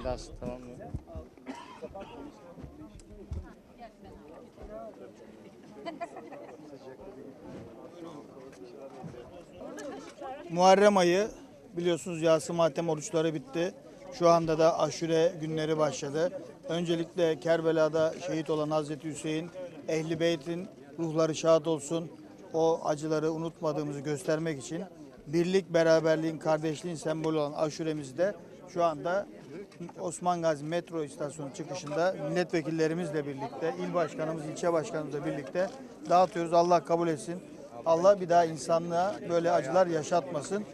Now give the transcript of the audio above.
Biraz tamam mı? Muharrem ayı biliyorsunuz yası matem oruçları bitti. Şu anda da aşure günleri başladı. Öncelikle Kerbela'da şehit olan Hazreti Hüseyin, Ehli Beyt'in ruhları şad olsun. O acıları unutmadığımızı göstermek için birlik, beraberliğin, kardeşliğin sembolü olan aşuremizi de şu anda Osman Gazi metro istasyonu çıkışında milletvekillerimizle birlikte, il başkanımız, ilçe başkanımızla birlikte dağıtıyoruz. Allah kabul etsin. Allah bir daha insanlığa böyle acılar yaşatmasın.